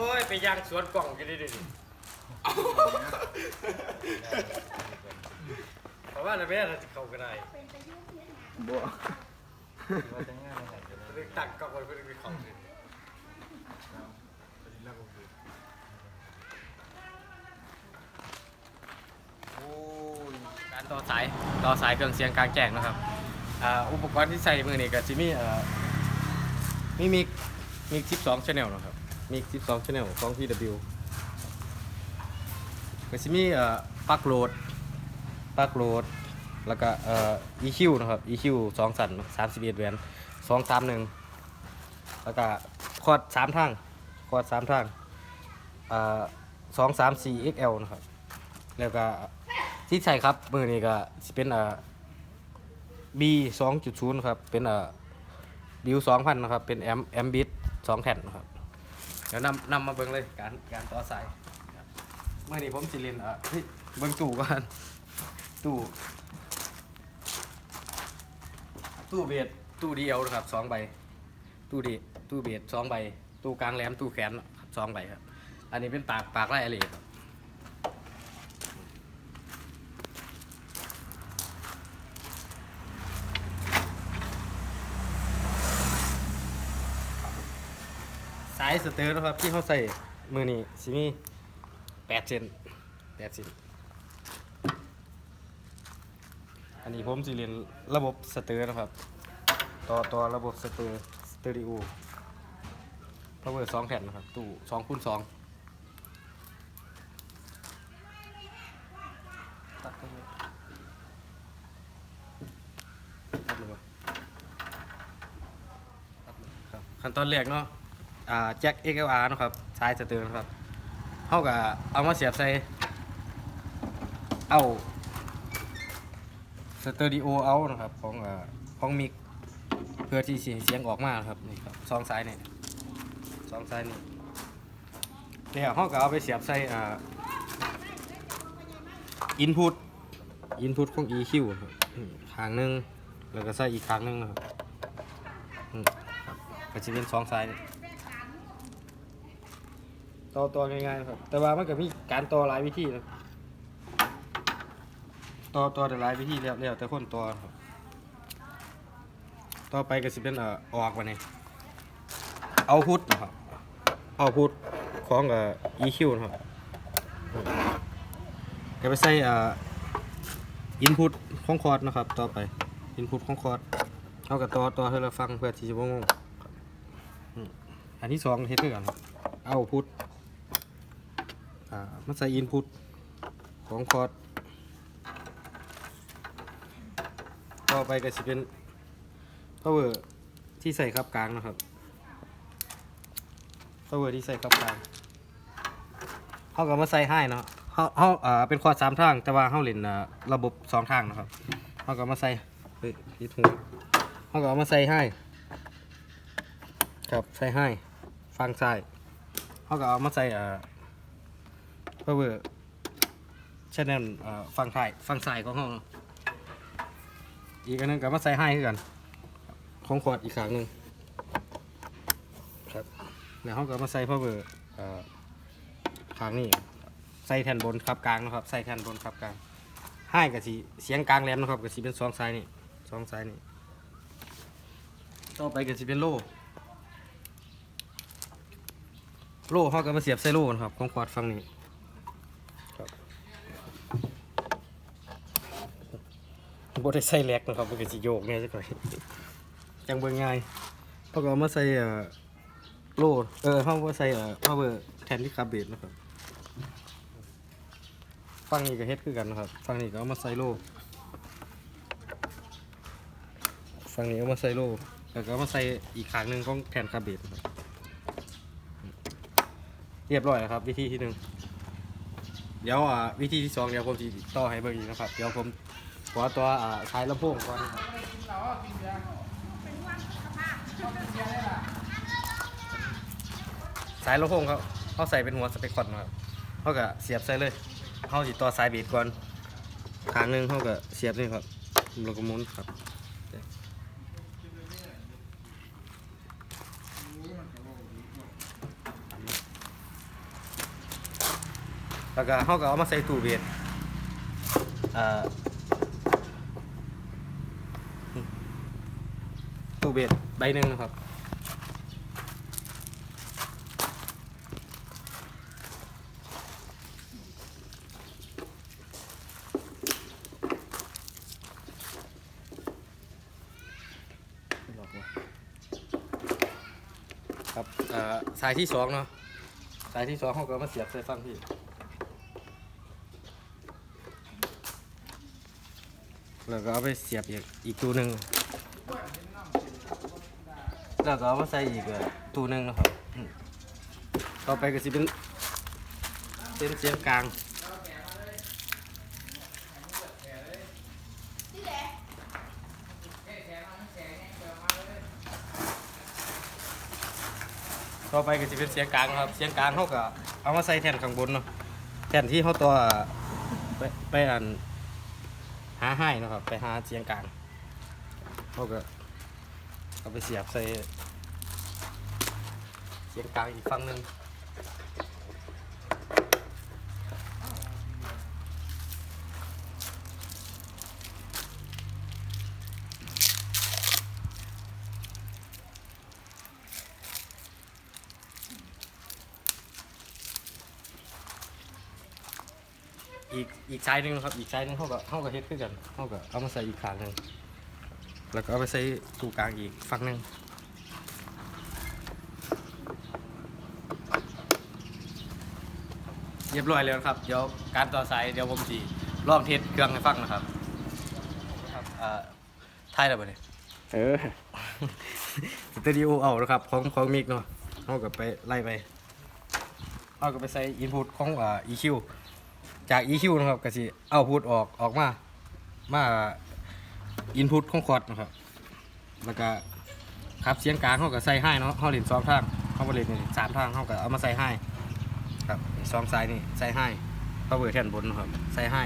อ้ย ไปย่างสวนกล่องกันดิดิเพราะว่าในแม่เราจะเข้ากันได้บัวว่าจะง่ายไหนจะเรื่องตักกล่องไว้เพื่อไปเข้ากันโอ้ยการต่อสายต่อสายเครื่องเสียงกลางแจ้งนะครับอุปกรณ์ที่ใส่มือนี่ก็จะมีเอ่อมีมิกมิก12 channel นะครับ มิก12 channel ของ TW ก็จะมีเอ่อปลักโหลดปลักโหลด แล้วก็เอ่อ EQ นะครับ EQ สองสัน31แหวน231แล้วก็คอร์ด3ทางคอร์ด3ทางเอ่อ2 3 4 XL นะครับ แล้วก็ที่ใส่ครับ มือนี้ก็สิเป็นเอ่อ B 2.0นะครับ เป็นเอ่อบิว2,000นนะครับ เป็นแอมแอมบิท2แผ่นนะครับ เดี๋ยวนำนำมาเบิ่งเลยการการต่อสายเมื่อนี้ผมสิเรียนอะเฮ้ยเบิ่งตู้ก่อนตู้ตู้เบียดตู้เดียวนะครับสองใบ ตู้ดีตู้เบียดสองใบ ตู้กลางแหลมตู้แขนสองใบครับ อันนี้เป็นปากปากไร่อะไรครับ สเตอร์นะครับ ที่เขาใส่มือนี่สิมีแปดเซนแปดเซนอันนี้ผมสิเรียนระบบสเตอร์นะครับ ต่อต่อระบบสเตอร์สเตอริโอพาวเวอร์สองแผ่นนะครับ ตู้สองคูณสองตัดไปเลยตัดเลยครับขั้นตอนแรกเนาะ อ่าแจ็ค XLR นะครับสายสเตอร์นะครับเท่ากับเอามาเสียบใส่เอาสเตอริโอเอานะครับของอ่าของมิกเพื่อที่เสียงเสียงออกมาครับนี่ครับสองสายนี่สองสายนี่แล้วเขาก็เอาไปเสียบใส่อ่าอินพุตอินพุตของ EQ ครับอืมข้างหนึงแล้วก็ใส่อีกข้างหนึงนะครับก็จะเป็นสองสายนี่ ต่อต่อง่ายๆครับ แต่ว่ามันก็มีการต่อหลายวิธีนะต่อต่อแต่หลายวิธีแล้วแล้วแต่คนต่อครับต่อไปก็สิเป็นเอ่อออกมาเนี่ยเอาพุทนะครับเอาพุทของเอ่อ EQ นะครับก็ไปใส่เอ่ออินพุตของคอร์ดนะครับ ต่อไปอินพุตของคอร์ดเอากับต่อต่อให้เราฟังเพื่อที่จะบ่งงอันที่สองเฮ็ดด้วยกันครับเอาพุท มาใส่อินพุตของคอร์ดต่อไปก็สิเป็น power ที่ใส่ครับกลางนะครับ power ที่ใส่ครับกลางเขาก็มาใส่ให้เนาะเขาเขาอ่าเป็นคอร์ดสามทาง แต่ว่าเขาเล่นอ่าระบบสองทางนะครับเขาก็มาใส่เฮ้ยยิดหูเขาก็เอามาใส่ให้ครับใส่ให้ฟังซ้ายเขาก็เอามาใส่อ่า power channel อ่าฟังท้ายฟังซ้ายของเขาเนาะอีกอันหนึงก็มาใส่ให้คือกัน ของขวดอีกครั้งหนึ่งครับแล้วเขาก็มาใส่พ่อเบอร์เอ่อครั้งนี้ใส่แผ่นบนครับกลางนะครับ ใส่แผ่นบนครับกลางให้กับสีเสียงกลางแหลมนะครับกับสีเป็นสองสายนี่สองสายนี่ต่อไปกับสีเป็นโล่โล่เขาก็มาเสียบใส่โล่นะครับของขวดฝั่งนี้ครับบ ได้ใส่แหลกนะครับมันก็สิโยกแน่จักหน่อยจังเบิ่งง่ายเขาก็เอามาใส่เอ่อโล่เออเขาก็ใส่เอ่อ power แทนที่คาร์เบตนะครับฝั่งนี้ก็เฮ็ดคือกันนะครับฝั่งนี้ก็เอามาใส่โล่ฝั่งนี้เอามาใส่โล่แล้วก็เอามาใส่อีกขางหนึ่งของแทนคาร์เบตนะครับเรียบร้อยแล้วครับ วิธีที่หนึ่งเดี๋ยวอ่าวิธีที่สองเดี๋ยวผมจะต่อให้เบิ่งอีกนะครับเดี๋ยวผม ขอตัวอ่าท้ายลำโพงก่อนสายลำโพงเขาเขาใส่เป็นหัวสเปคคอร์ดนะครับเขาก็เสียบใส่เลยเขาติดต่อสายเบสก่อนขางหนึ่งเขาก็เสียบนี่ครับแล้วก็หมุนครับแล้วก็เขาก็เอามาใส่ตู้เบสอ่า ตู้เบสใบหนึ่งนะครับครับสายที่สองเนาะสายที่สองเขาก็มาเสียบใส่ฟังพี่แล้วก็เอาไปเสียบอีกอีกตัวหนึ่ง แล้วก็เอามาใส่อีกตัวหนึ่งนะครับต่อไปก็สิเป็นเป็นเสียงกลางต่อไปก็สิเป็นเสียงกลางครับ เสียงกลางเขาก็เอามาใส่แท่นข้างบนเนาะแท่นที่เขาตัวไปไปอันหาให้นะครับ ไปหาเสียงกลางเขาก็ เอาไปเสียบใส่เสียงกลางอีกฝั่งหนึ่งอีกอีกสายหนึ่งครับอีกสายหนึ่งเขาก็เขาก็เฮ็ดคือกันเขาก็เอามาใส่อีกขางหนึ่ง แล้วก็เอาไปใส่ตู้กลางอีกฝั่งหนึ่งเรียบร้อยแล้วนะครับ เดี๋ยวการต่อสายเดี๋ยวผมจีลองเทสเครื่องให้ฟังนะครับครับอ่าท้ายแล้วบ่เนี่ยเออสตูดิโอเอานะครับของของมิกเนาะเขาก็ไปไล่ไปเขาก็ไปใส่อินพุตของอ่า EQ จาก EQ นะครับก็สิเอาพุตออกออกมามา อินพุตของคอร์ดนะครับ แล้วก็ครับเสียงกลางเขาก็ใส่ให้เนาะเขาเล่นสองทางเขาเล่นนี่สามทางเขาก็เอามาใส่ให้ครับสองสายนี่ใส่ให้เขาเบอร์แทนบนนะครับใส่ให้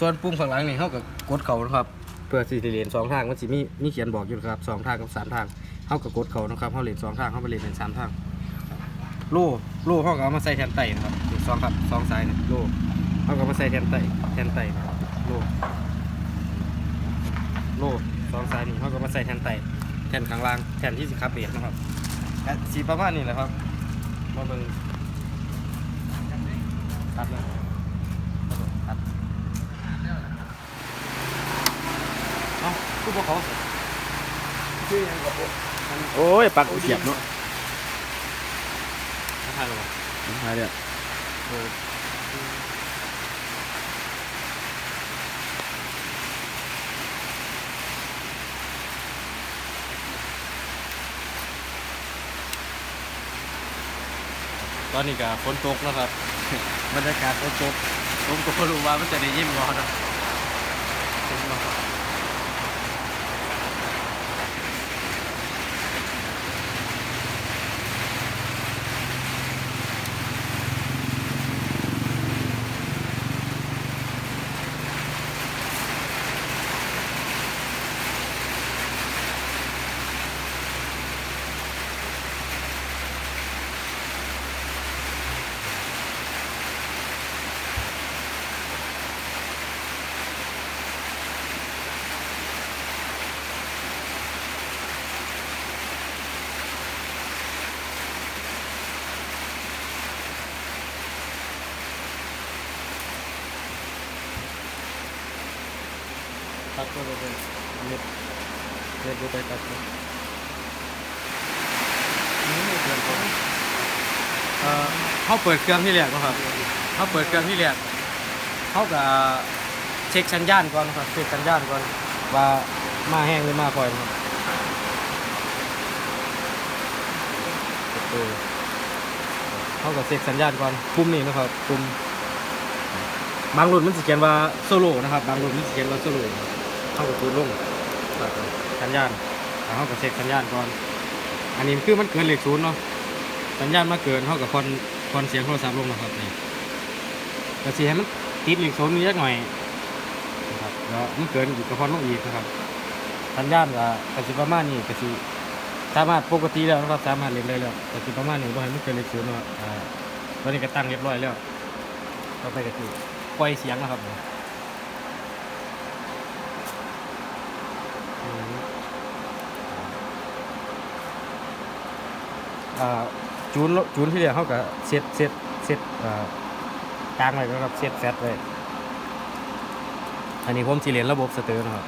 ส่วนปุ่มข้างหลังนี่เขาก็กดเขานะครับเพื่อสิได้เรียนสองทางมันสิมีมีเขียนบอกอยู่นะครับสองทางกับสามทางเขาก็กดเขานะครับเขาเรียนสองทางเขาไปเรียนเป็นสามทางโล่โล่เขาก็เอามาใส่แทนไตนะครับสองครับสองสายนี่โล่เขาก็มาใส่แทนไตแทนไตนะครับโล่ โล่สองสายนี่เขาก็มาใส่แทนไตแทนข้างล่างแทนที่สิครับเบสนะครับอะสีประมาณนี้แหละครับมาเบิ่งตัดเลยตัดเอ้าคือพวกเขาสิชื่อยังกับโอ้ยปักเสียบเนาะทักทายหรอวะหายเนี่ยเตอนนี้ก็ฝนตกนะครับ บรรยากาศฝนตกผมก็รู้ว่ามันจะได้ยิ้มร้อนนะัดก็เลยเนเน็ตเน็ตดูไปตัดก็เอ่อเขาเปิดเครื่องที่แรกนะครับเขาเปิดเครื่องที่แรกเขาก็เช็คสัญญาณก่อนนะครับเช็คสัญญาณก่อนว่ามาแห้งหรือมาคอยครับเออเขาก็เช็คสัญญาณก่อนปุ่มนี้นะครับปุ่มบางรุ่นมันสิเขียนว่าโซโล่นะครับบางรุ่นมันสิเขียนว่าโซโล่ เข้ากับตัวลงครับสัญญาณแล้วเข้ากับเช็คสัญญาณก่อน อันนี้คือมันเกินเลขศูนย์เนาะ สัญญาณมาเกินเข้ากับคอนคอนเสียงโทรศัพท์ลงนะครับนี่แต่สิให้มันติดเลขศูนย์นิดหน่อยนะครับแล้วมันเกินอีกกับคอนลงอีกนะครับ สัญญาณก็กสิประมาณนี้กสิสามารถปกติแล้วนะครับสามารถเล่นได้แล้วกสิประมาณนี้บ่ให้มันเกินเลขศูนย์เนาะตอนนี้ก็ตั้งเรียบร้อยแล้วต่อไปก็คือปล่อยเสียงนะครับอืมอ่า จูนจูนที่เรียกเขากับเซตเซตเซตากลางไว้นะครับเซตแฟตไว้อันนี้ผมสิเรียนระบบสเตอร์นะครับ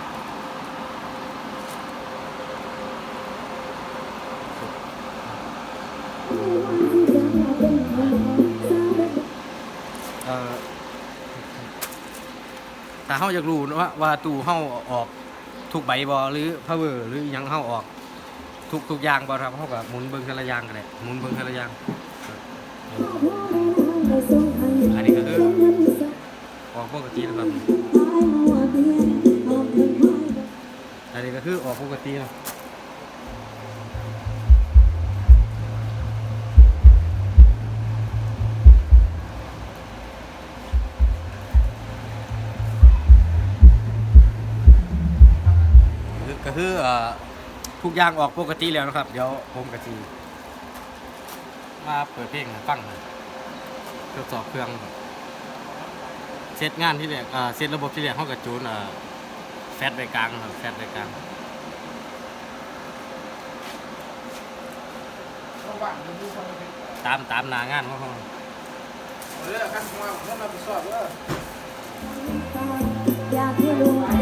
เอ่อถ้าเฮาอยากรู้ว่าว่าตู้เฮาออก ทุกใบบอหรือพาวเวอร์หรือยังเข้าออก ทุกทุกอย่างบอครับเฮากับหมุนเบิ่งทะละยางกันเลยหมุนเบิ่งทะละยางอันนี้ก็คือออกปกตินะครับอันนี้ก็คือออกปกติเนาะ ก็คือเอ่อทุกอย่างออกปกติแล้วนะครับ เดี๋ยวผมก็สิมาเปิดเพลงให้ฟังทดสอบเครื่องเซตงานที่แรกอ่าเซตระบบที่แรกเฮาก็จูนอ่าแฟตไว้กลางครับแฟตไว้กลางตามตามหนางานของเขาเอยากให้ลูกได้เป็นครู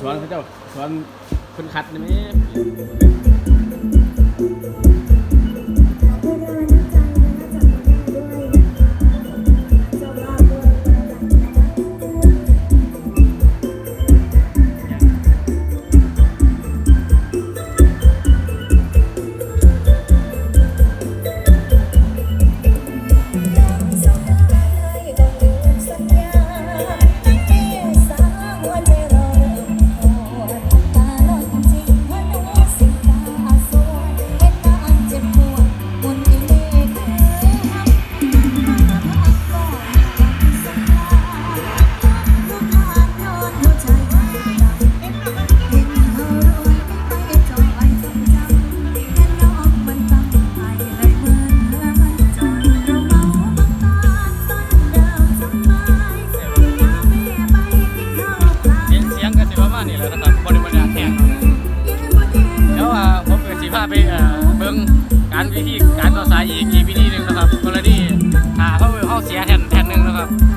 สอนเขาเจ้าสอนคนขัดนี่ไหม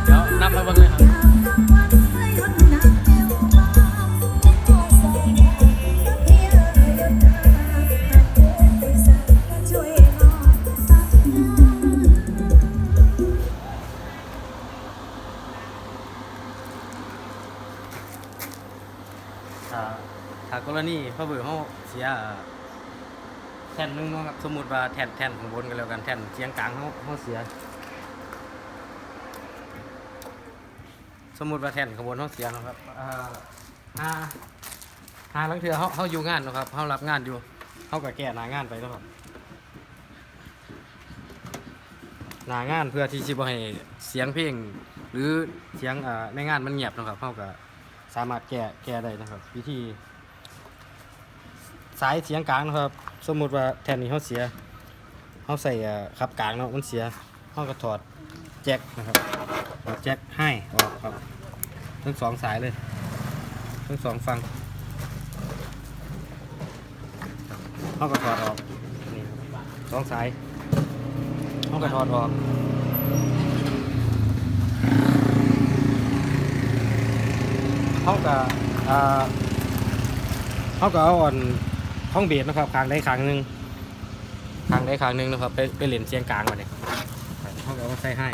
เดี๋ยวนับมาเบิ่งเลยครับถ้ากรณีพระเบื่อเขาเสียแทนนึงเนาะครับสมมติว่าแทนแทนของบนกันแล้วกันแทนเสียงกลางเขาเขาเสีย มมุติว่าแทนข้างบนเขาเสียเนะครับอ่าหาหาลังเทือเขาเขาอยู่งานนะครับเขารับงานอยู่เขาก็แก้หนางานไปนะครับหนางานเพื่อที่จะให้เสียงเพลง หรือเสียงในงานมันเงียบนะครับเขาก็สามารถแก้แก้ได้นะครับ วิธี สายเสียงกลางนะครับ สมมุติว่าแทนนี้เขาเสียเขาใส่ขับกลางเนาะมันเสียเขาก็ถอดแจ็คนะครับถอดแจ็คให้ออกครับ ทั้งสองสายเลย ทั้งสองฟังเขาก็ถอดออกนี่สองสายเขาก็ถอดออกเขาก็อ่าเขาก็เอาอ่อนห้องเบียดนะครับคางได้คางหนึ่งคางได้คางหนึ่งนะครับไปไปเล่นเสียงกลางมาเนี่ยเขาก็เอาใส่ให้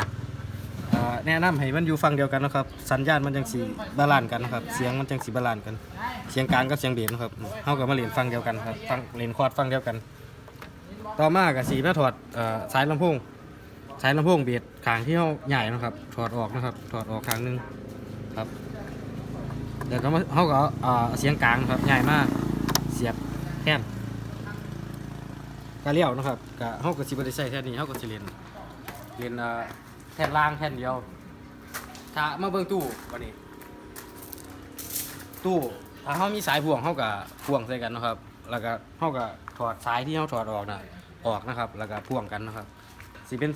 แนะนำให้มันอยู่ฟังเดียวกันนะครับ สัญญาณมันจังสีบาลานซ์กันนะครับ เสียงมันจังสีบาลานซ์กัน เสียงกลางกับเสียงเบียดนะครับเขาก็มาเล่นฟังเดียวกันครับฟังเล่นคอร์ดฟังเดียวกัน ต่อมากับสีมาถอดสายลำโพงสายลำโพงเบียดคางที่เขาใหญ่นะครับ ถอดออกนะครับ ถอดออกคางหนึงครับเดี๋ยวก็มาเขาก็เอาอ่าเสียงกลางครับใหญ่มากเสียบแท่นกะเลี้ยวนะครับกะเขาก็สิบได้ใช้แท่นี้เขาก็สิเรียนเรียนอ่า แท่นล่างแท่นเดียว ถ้ามาเบิ่งตู้วันนี้ ตู้ถ้าเขามีสายพ่วงเขาก็พ่วงใส่กันนะครับ แล้วก็เขาก็ถอดสายที่เขาถอดออกนะออกนะครับ แล้วก็พ่วงกันนะครับสิเป็น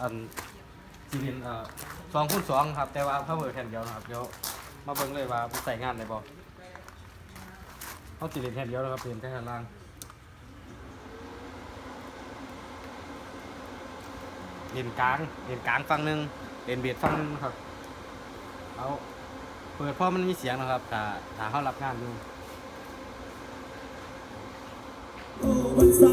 อันสิเป็นเอ่อสองคูณสองครับ แต่ว่าเพิ่มเบอร์แท่นเดียวนะครับเดี๋ยวมาเบิ่งเลยว่าใส่งานได้บ่เขาสิเล่นแค่นเดียวนะครับเปลี่ยนแค่ข้างล่าง เล่นกลางเล่นกลางฝั่งหนึ่งเล่นเบียดฝั่งหนึงครับเอาเปิดเพราะมันมีเสียงนะครับถ้าถ้าเขารับงานอยู่วันสา